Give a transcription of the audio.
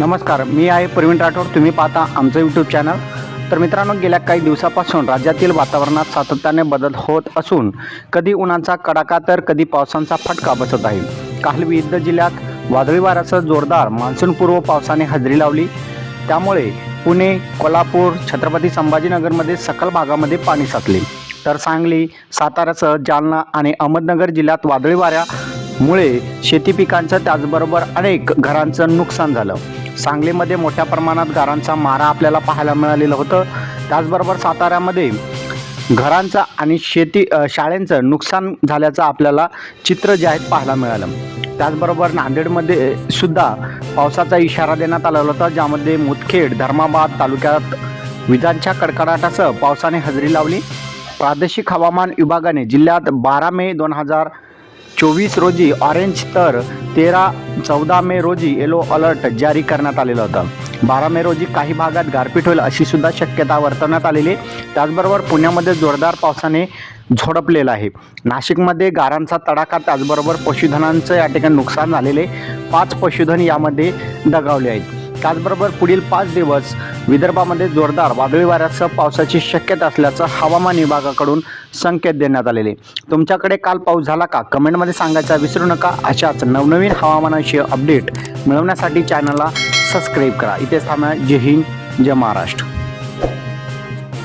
नमस्कार मी आहे प्रवीण राठोड. तुम्ही पाहता आमचं यूट्यूब चॅनल तर मित्रांनो गेल्या काही दिवसापासून राज्यातील वातावरणात सातत्याने बदल होत असून कधी उन्हाचा कडाका तर कधी पावसांचा फटका बसत आहे. काल विविध जिल्ह्यात वादळी वाऱ्यासह जोरदार मान्सूनपूर्व पावसाने हजेरी लावली. त्यामुळे पुणे कोल्हापूर छत्रपती संभाजीनगरमध्ये सकल भागामध्ये पाणी साचले. तर सांगली सातारासह जालना आणि अहमदनगर जिल्ह्यात वादळी वाऱ्यामुळे शेती पिकांचं त्याचबरोबर अनेक घरांचं नुकसान झालं. सांगलीमध्ये मोठ्या प्रमाणात गारांचा मारा आपल्याला पाहायला मिळालेलं होतं. त्याचबरोबर साताऱ्यामध्ये घरांचं आणि शेती शाळेंचं नुकसान झाल्याचं आपल्याला चित्र जे आहेत पाहायला मिळालं. त्याचबरोबर नांदेडमध्ये सुद्धा पावसाचा इशारा देण्यात आलेला होता ज्यामध्ये मुदखेड धर्माबाद तालुक्यात विजांच्या कडकडाटासह पावसाने हजेरी लावली. प्रादेशिक हवामान विभागाने जिल्ह्यात बारा मे दोन हजार चोवीस रोजी ऑरेंज तर तेरा चौदा मे रोजी येलो अलर्ट जारी करण्यात आलेलं होतं. बारा मे रोजी काही भागात गारपीट होईल अशी सुद्धा शक्यता वर्तवण्यात आलेली त्याचबरोबर पुण्यामध्ये जोरदार पावसाने झोडपलेलं आहे. नाशिकमध्ये गारांचा तडाखा त्याचबरोबर पशुधनांचं या ठिकाणी नुकसान झालेले पाच पशुधन यामध्ये दगावले आहेत. त्याचबरोबर पुढील पाच दिवस विदर्भामध्ये जोरदार वादळी वाऱ्यासह पावसाची शक्यता असल्याचं हवामान विभागाकडून संकेत देण्यात आलेले. तुमच्याकडे काल पाऊस झाला का? कमेंटमध्ये सांगायचा विसरू नका. अशाच नवनवीन हवामानाशी अपडेट मिळवण्यासाठी चॅनलला सबस्क्राईब करा. इथेच थांबा जय हिंद जय महाराष्ट्र.